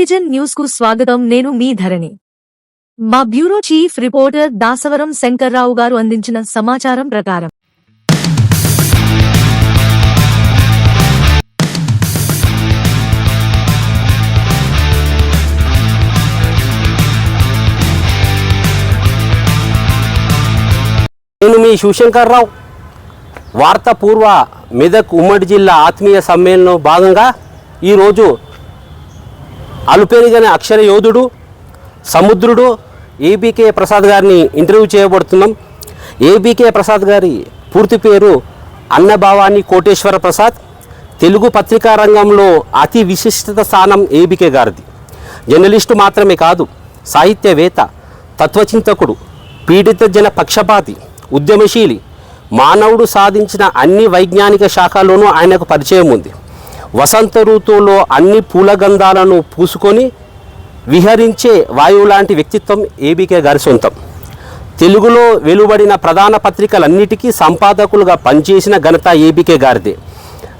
Television న్యూస్కు స్వాగతం నేను మీ ధరణి. మా bureau chief reporter Dasavaram Shankarrao గారు అందించిన సమాచారం ప్రకారం. నేను మీ శివశంకర్రావు. వార్త పూర్వ మెదక్ ఉమ్మడి జిల్లా ఆత్మీయ సమ్మేళనం భాగంగా ఈరోజు అలుపెరిగిన అక్షర యోధుడు సముద్రుడు ఏబీకే ప్రసాద్ గారిని ఇంటర్వ్యూ చేయబడుతున్నాం. ఏబీకే ప్రసాద్ గారి పూర్తి పేరు అన్నభావాని కోటేశ్వర ప్రసాద్. తెలుగు పత్రికా రంగంలో అతి విశిష్టత స్థానం ఏబీకే గారిది. జర్నలిస్టు మాత్రమే కాదు సాహిత్యవేత్త తత్వచింతకుడు పీడిత జన పక్షపాతి ఉద్యమశీలి మానవుడు సాధించిన అన్ని వైజ్ఞానిక శాఖల్లోనూ ఆయనకు పరిచయం ఉంది. వసంత ఋతువులో అన్ని పూలగంధాలను పూసుకొని విహరించే వాయువు లాంటి వ్యక్తిత్వం ఏబీకే గారి సొంతం. తెలుగులో వెలువడిన ప్రధాన పత్రికలన్నిటికీ సంపాదకులుగా పనిచేసిన ఘనత ఏబీకే గారిదే.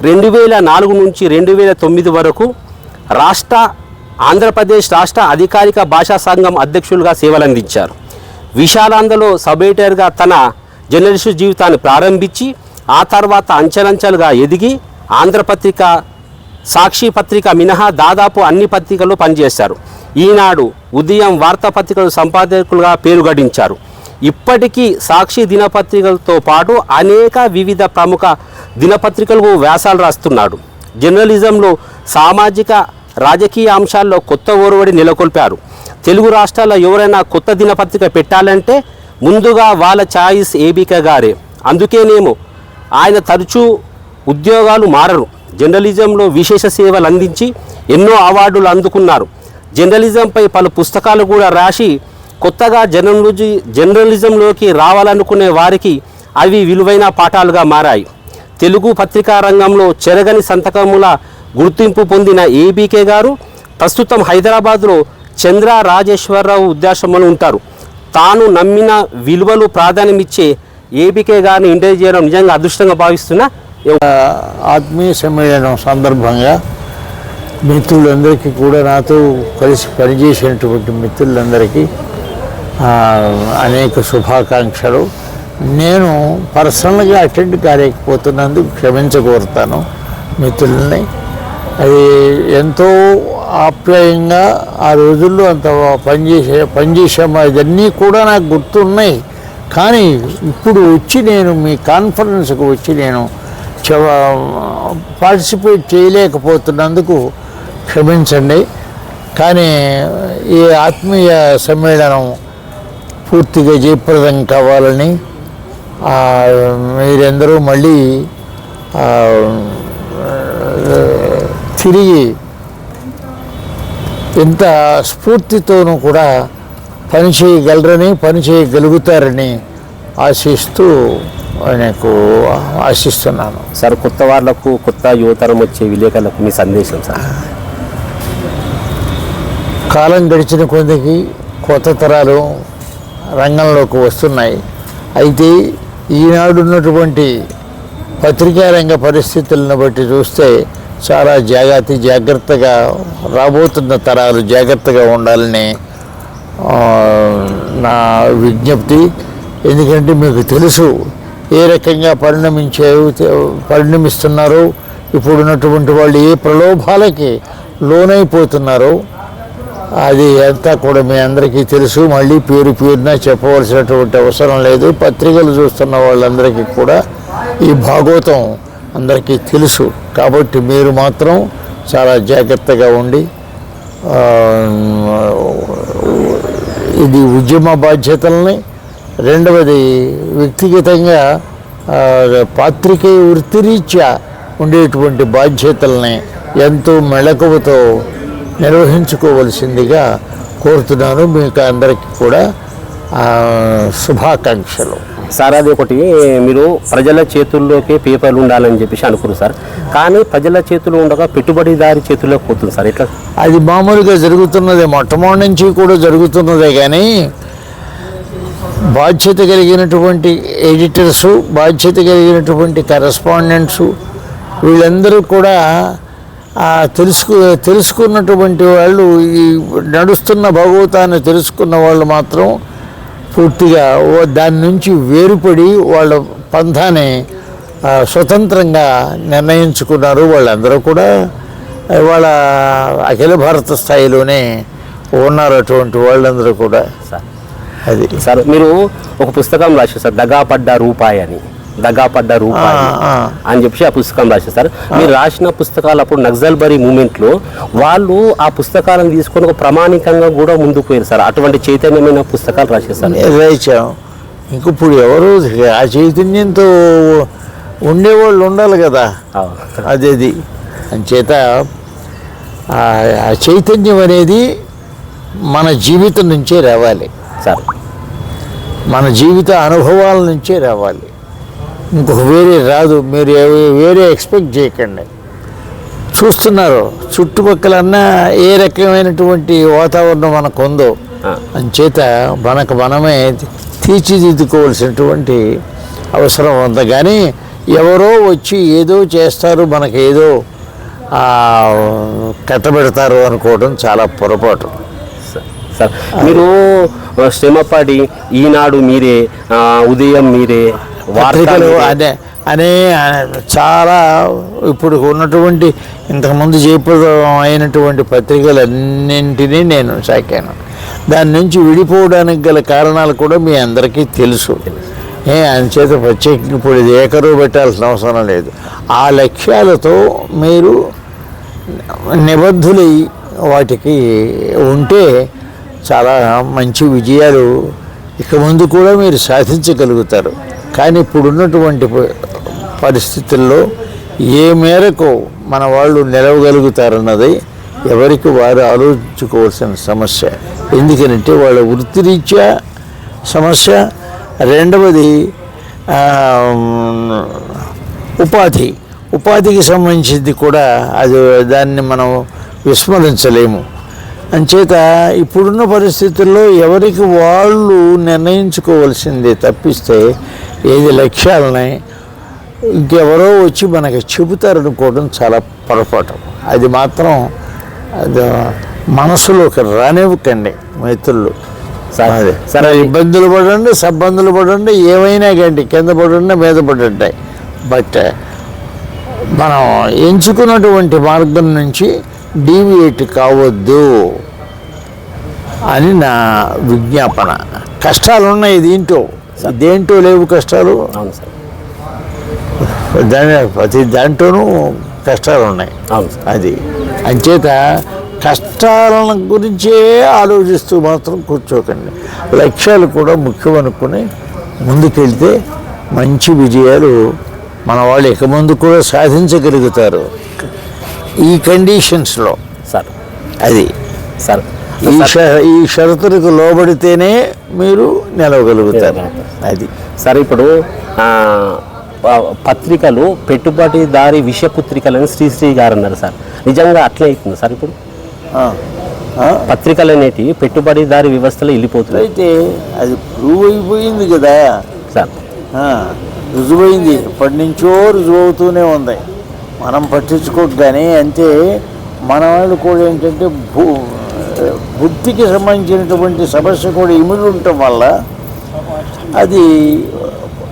రెండు వేల నాలుగు నుంచి రెండు వేల తొమ్మిది వరకు రాష్ట్ర ఆంధ్రప్రదేశ్ రాష్ట్ర అధికారిక భాషా సంఘం అధ్యక్షులుగా సేవలందించారు. విశాలాంధ్రలో సబ్ ఎడిటర్గా తన జర్నలిస్టు జీవితాన్ని ప్రారంభించి ఆ తర్వాత అంచెలంచెలుగా ఎదిగి ఆంధ్రపత్రిక సాక్షి పత్రిక మినహా దాదాపు అన్ని పత్రికలు పనిచేశారు. ఈనాడు ఉదయం వార్తాపత్రికలు సంపాదకులుగా పేరు గడించారు. ఇప్పటికీ సాక్షి దినపత్రికలతో పాటు అనేక వివిధ ప్రముఖ దినపత్రికలకు వ్యాసాలు రాస్తున్నాడు. జర్నలిజంలో సామాజిక రాజకీయ అంశాల్లో కొత్త ఒరవడి నెలకొల్పారు. తెలుగు రాష్ట్రాల్లో ఎవరైనా కొత్త దినపత్రిక పెట్టాలంటే ముందుగా వాళ్ళ ఛాయిస్ ఏబిక గారే. అందుకేనేమో ఆయన తరచూ ఉద్యోగాలు మారరు. జర్నలిజంలో విశేష సేవలు అందించి ఎన్నో అవార్డులు అందుకున్నారు. జర్నలిజంపై పలు పుస్తకాలు కూడా రాసి కొత్తగా జర్నలిజి జర్నలిజంలోకి రావాలనుకునే వారికి అవి విలువైన పాఠాలుగా మారాయి. తెలుగు పత్రికా రంగంలో చెరగని సంతకముల గుర్తింపు పొందిన ఏబీకే గారు ప్రస్తుతం హైదరాబాద్లో చంద్ర రాజేశ్వరరావు ఉద్యాశ్రమంలో ఉంటారు. తాను నమ్మిన విలువలు ప్రాధాన్యమిచ్చే ఏబీకే గారిని ఇంటర్వ్యూ చేయడం నిజంగా అదృష్టంగా భావిస్తున్నా ఆత్మీయ సమ్మేళనం సందర్భంగా మిత్రులందరికీ కూడా నాతో కలిసి పనిచేసినటువంటి మిత్రులందరికీ అనేక శుభాకాంక్షలు. నేను పర్సనల్గా అటెండ్ కాలేకపోతున్నందుకు క్షమించగోరుతాను మిత్రులని. అది ఎంతో ఆప్యాయంగా ఆ రోజుల్లో అంత పనిచేసే పనిచేసాము ఇవన్నీ కూడా నాకు గుర్తున్నాయి. కానీ ఇప్పుడు వచ్చి నేను మీ కాన్ఫరెన్స్కి వచ్చి నేను పార్టిసిపేట్ చేయలేకపోతున్నందుకు క్షమించండి. కానీ ఈ ఆత్మీయ సమ్మేళనం పూర్తిగా జయప్రదం కావాలని మీరందరూ మళ్ళీ తిరిగి ఎంత స్ఫూర్తితోనూ కూడా పని చేయగలరని పని చేయగలుగుతారని ఆశిస్తూ ఆయనకు ఆశిస్తున్నాను. సార్ కొత్త వాళ్ళకు కొత్త యువతరం వచ్చే విలేకరులకు మీ సందేశం సార్. కాలం గడిచిన కొద్దికి కొత్త తరాలు రంగంలోకి వస్తున్నాయి. అయితే ఈనాడు ఉన్నటువంటి పత్రికా రంగ పరిస్థితులను బట్టి చూస్తే చాలా జాగ్రత్త జాగ్రత్తగా రాబోతున్న తరాలు జాగ్రత్తగా ఉండాలని నా విజ్ఞప్తి. ఎందుకంటే మీకు తెలుసు ఏ రకంగా పరిణమించే పరిణమిస్తున్నారో ఇప్పుడున్నటువంటి వాళ్ళు ఏ ప్రలోభాలకి లోనైపోతున్నారో అది అంతా కూడా మీ అందరికీ తెలుసు. మళ్ళీ పేరు పేరున చెప్పవలసినటువంటి అవసరం లేదు. పత్రికలు చూస్తున్న వాళ్ళందరికీ కూడా ఈ భాగవతం అందరికీ తెలుసు. కాబట్టి మీరు మాత్రం చాలా జాగ్రత్తగా ఉండి ఇది ఉద్యమ బాధ్యతల్ని రెండవది వ్యక్తిగతంగా పాత్రికేయ వృత్తిరీత్యా ఉండేటువంటి బాధ్యతల్ని ఎంతో మెళకువతో నిర్వహించుకోవలసిందిగా కోరుతున్నాను. మీకు అందరికీ కూడా శుభాకాంక్షలు. సార్ అది ఒకటి. మీరు ప్రజల చేతుల్లోకే పేపర్లు ఉండాలని చెప్పేసి అనుకున్నారు సార్. కానీ ప్రజల చేతులు ఉండగా పెట్టుబడిదారి చేతుల్లోకి పోతుంది సార్. ఎట్లా? అది మామూలుగా జరుగుతున్నదే. మొట్టమొదటి నుంచి కూడా జరుగుతున్నదే కానీ బాధ్యత కలిగినటువంటి ఎడిటర్సు బాధ్యత కలిగినటువంటి కరెస్పాండెంట్సు వీళ్ళందరూ కూడా తెలుసుకు తెలుసుకున్నటువంటి వాళ్ళు ఈ నడుస్తున్న భగవతాన్ని తెలుసుకున్న వాళ్ళు మాత్రం పూర్తిగా దాని నుంచి వేరుపడి వాళ్ళ పంథాన్ని స్వతంత్రంగా నిర్ణయించుకున్నారు వాళ్ళందరూ కూడా. వాళ్ళ అఖిల భారత స్థాయిలోనే ఉన్నారు అటువంటి వాళ్ళందరూ కూడా. సార్ అది. సార్ మీరు ఒక పుస్తకం రాశారు సార్ దగాపడ్డ రూపాయి అని. దగాపడ్డ రూపాయి. అని చెప్పి ఆ పుస్తకం రాశారు సార్. మీరు రాసిన పుస్తకాలు అప్పుడు నక్సల్ బరీ మూమెంట్లో వాళ్ళు ఆ పుస్తకాలను తీసుకొని ఒక ప్రామాణికంగా కూడా ముందుకు పోయారు సార్. అటువంటి చైతన్యమైన పుస్తకాలు రాశారు సార్. రాయించాం ఇంక ఇప్పుడు ఎవరు ఆ చైతన్యంతో ఉండేవాళ్ళు ఉండాలి కదా. అవును. అది అది. అంచేత ఆ చైతన్యం అనేది మన జీవితం నుంచే రావాలి. సార్ మన జీవిత అనుభవాల నుంచే రావాలి. ఇంకొక వేరే రాదు మీరు వేరే ఎక్స్పెక్ట్ చేయకండి. చూస్తున్నారు చుట్టుపక్కలన్నా ఏ రకమైనటువంటి వాతావరణం మనకు ఉందో. అంచేత మనకు మనమే తీర్చిదిద్దుకోవాల్సినటువంటి అవసరం ఉంది. కానీ ఎవరో వచ్చి ఏదో చేస్తారు మనకి ఏదో ఆ, కట్టబెడతారు అనుకోవడం చాలా పొరపాటు. సార్. మీరు శ్రమపడి ఈనాడు మీరే ఉదయం మీరే వార్త పత్రికలు మీరే. అనే చాలా ఇప్పుడు ఉన్నటువంటి ఇంతకుముందు జయప్రదం అయినటువంటి పత్రికలన్నింటినీ నేను సాకాను. దాని నుంచి విడిపోవడానికి గల కారణాలు కూడా మీ అందరికీ తెలుసు. ఏ అంచేత ప్రత్యేకంగా ఇప్పుడు ఇది ఏకరువు పెట్టాల్సిన అవసరం లేదు. ఆ లక్ష్యాలతో మీరు నిబద్ధులై వాటికి ఉంటే చాలా మంచి విజయాలు ఇక ముందు కూడా మీరు సాధించగలుగుతారు. కానీ ఇప్పుడున్నటువంటి పరిస్థితుల్లో ఏ మేరకు మన వాళ్ళు నిలవగలుగుతారన్నది ఎవరికి వారు ఆలోచించుకోవాల్సిన సమస్య. ఎందుకనంటే వాళ్ళ వృత్తిరీత్యా సమస్య. రెండవది ఉపాధి. ఉపాధికి సంబంధించింది కూడా అది దాన్ని మనం విస్మరించలేము. అంచేత ఇప్పుడున్న పరిస్థితుల్లో ఎవరికి వాళ్ళు నిర్ణయించుకోవాల్సిందే తప్పిస్తే ఏది లక్ష్యాలని ఇంకెవరో వచ్చి మనకి చెబుతారనుకోవడం చాలా పొరపాటు. అది మాత్రం అది మనసులోకి రానివ్వకండి మిత్రులు. సార్ ఇబ్బందులు పడండి సబ్బందులు పడండి ఏమైనా కండి కింద పడండి మీద పడండి. బట్ మనం ఎంచుకున్నటువంటి మార్గం నుంచి డీవియేట్ కావద్దు అని నా విజ్ఞాపన. కష్టాలు ఉన్నాయి దీంట్లో దేంట్లో లేవు కష్టాలు? అవును సార్. దాని ప్రతి దాంట్లోనూ కష్టాలు ఉన్నాయి అది. అంచేత కష్టాలను గురించే ఆలోచిస్తూ మాత్రం కూర్చోకండి. లక్ష్యాలు కూడా ముఖ్యం అనుకుని ముందుకెళ్తే మంచి విజయాలు మన వాళ్ళు ఇక ముందు కూడా సాధించగలుగుతారు. ఈ కండిషన్స్లో. సార్. అది. సార్. ఈ ఈ షరతులకు లోబడితేనే మీరు నిలవగలుగుతారు. అది. సార్ ఇప్పుడు పత్రికలు పెట్టుబడిదారి విషపుత్రికలని శ్రీశ్రీ గారు అన్నారు సార్. నిజంగా అట్లే అవుతుంది సార్ ఇప్పుడు? పత్రికలు అనేటివి పెట్టుబడిదారి వ్యవస్థలో వెళ్ళిపోతున్నాయి. అయితే అది ప్రూవ్ అయిపోయింది కదా. సార్. రుజువైంది. ఎప్పటి నుంచో రుజువు అవుతూనే ఉంది. మనం పట్టించుకోక కానీ అంతే మన వాళ్ళు కూడా ఏంటంటే భూ బుద్ధికి సంబంధించినటువంటి సమస్య కూడా ఇమిడి ఉండటం వల్ల అది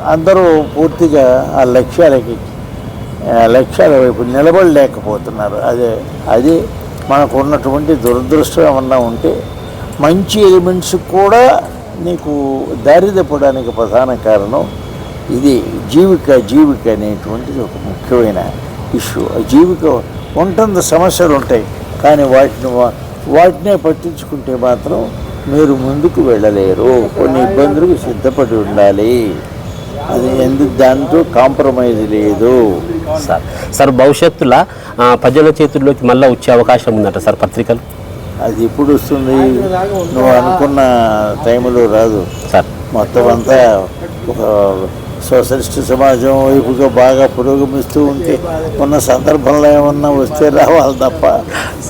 అందరూ పూర్తిగా ఆ లక్ష్యాలకి లక్ష్యాల వైపు నిలబడలేకపోతున్నారు. అదే అది మనకు ఉన్నటువంటి దురదృష్టం ఏమన్నా ఉంటే మంచి ఎలిమెంట్స్ కూడా నీకు దారి తప్పడానికి ప్రధాన కారణం ఇది జీవిక జీవిక అనేటువంటిది ఒక ముఖ్యమైన ఇష్యూ. ఆ జీవిక ఉంటుంది సమస్యలు ఉంటాయి కానీ వాటిని వాటినే పట్టించుకుంటే మాత్రం మీరు ముందుకు వెళ్ళలేరు. కొన్ని ఇబ్బందులకు సిద్ధపడి ఉండాలి. అది ఎందుకు దాంతో కాంప్రమైజ్ లేదు. సార్ సార్ భవిష్యత్తులో ప్రజల చేతుల్లోకి మళ్ళీ వచ్చే అవకాశం ఉందంట సార్ పత్రికలు? అది ఎప్పుడు వస్తుంది? నువ్వు అనుకున్న టైంలో రాదు. సార్. మొత్తం అంతా ఒక సోషలిస్ట్ సమాజం వైపుగా బాగా పురోగమిస్తూ ఉంటే ఉన్న సందర్భంలో ఏమన్నా వస్తే రావాలి తప్ప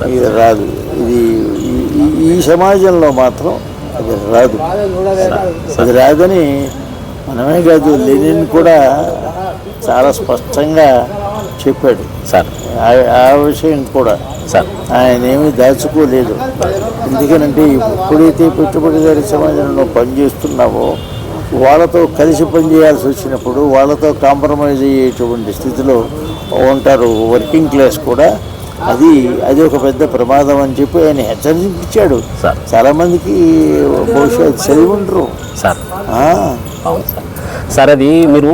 ఇది రాదు. ఇది ఈ- సమాజంలో మాత్రం అది రాదు. అది రాదని మనమే కాదు లెనిన్ కూడా చాలా స్పష్టంగా చెప్పాడు. సార్. ఆ- విషయం కూడా సార్. ఆయన ఏమీ దాచుకోలేదు. ఎందుకనంటే ఎప్పుడైతే పెట్టుబడిదారి సమాజంలో పనిచేస్తున్నావో వాళ్ళతో కలిసి పనిచేయాల్సి వచ్చినప్పుడు వాళ్ళతో కాంప్రమైజ్ అయ్యేటువంటి స్థితిలో ఉంటారు వర్కింగ్ క్లాస్ కూడా. అది అది ఒక పెద్ద ప్రమాదం అని చెప్పి ఆయన హెచ్చరించాడు. సార్. చాలామందికి బహుశా చదివి ఉండరు. సార్. అవును సార్. సార్ అది మీరు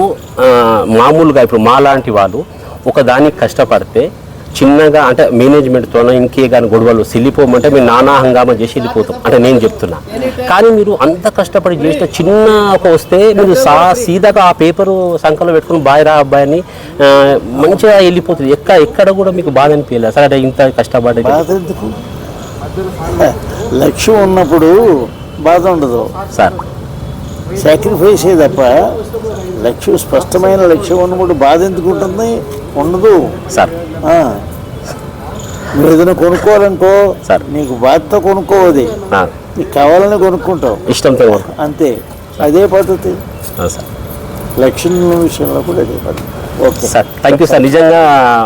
మామూలుగా ఇప్పుడు మా లాంటి వాళ్ళు ఒక దానికి కష్టపడితే చిన్నగా అంటే మేనేజ్మెంట్తోనో ఇంకే కానీ గొడవలు సిల్లిపోమంటే మీరు నానా హంగామా చేసి వెళ్ళిపోతాం. అంటే నేను చెప్తున్నా. కానీ మీరు అంత కష్టపడి చేసిన చిన్న ఒక వస్తే మీరు సా సీదాగా ఆ పేపరు సంఖలో పెట్టుకుని బాయ్ రా అబ్బాయిని ఆ, మంచిగా వెళ్ళిపోతుంది. ఎక్క ఎక్కడ కూడా మీకు బాధ అనిపించలేదు. సార్ అంటే ఇంత కష్టపడి లక్ష్యం ఉన్నప్పుడు బాధ ఉండదు. సార్. సాక్రిఫైసే తప్ప లక్ష్యం స్పష్టమైన లక్ష్యం ఉన్నప్పుడు బాధ ఎందుకు ఉంటుంది ఉండదు. సార్. నువ్వు ఏదైనా కొనుక్కోవాలనుకో సార్. నీకు బాధతో కొనుక్కోవది. నీకు కావాలని కొనుక్కుంటావు. ఇష్టంతో. అంతే. అదే పద్ధతి. సార్. విషయంలో కూడా అదే పద్ధతి. Okay. Sir thank you sir. నిజంగా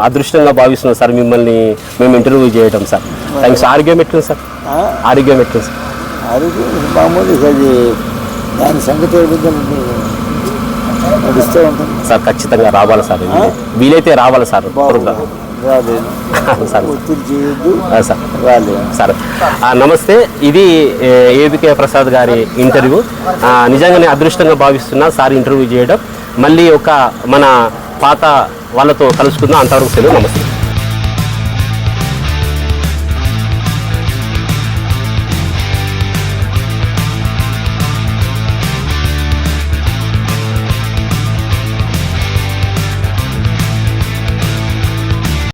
అదృష్టంగా భావిస్తున్నాం సార్ మిమ్మల్ని మేము ఇంటర్వ్యూ చేయడం సార్. థ్యాంక్స్ ఆరోగ్యం ఎట్లుంది సార్? ఆరోగ్యం ఎట్లుంది సార్? ఆరోగ్యం మామూలు అది దాని సంగతి ఏమిటంటే నడుస్తూ ఉంటుంది. సార్ ఖచ్చితంగా రావాలి సార్? వీలై- వీలైతే రావాలి సార్? సార్. నమస్తే. ఇది ఏబికే ప్రసాద్ గారి ఇంటర్వ్యూ. నిజంగానే అదృష్టంగా భావిస్తున్నా సార్ ఇంటర్వ్యూ చేయడం. మళ్ళీ ఒక మన పాత వాళ్ళతో కలుసుకుందాం. అంతవరకు సెలవు. నమస్తే.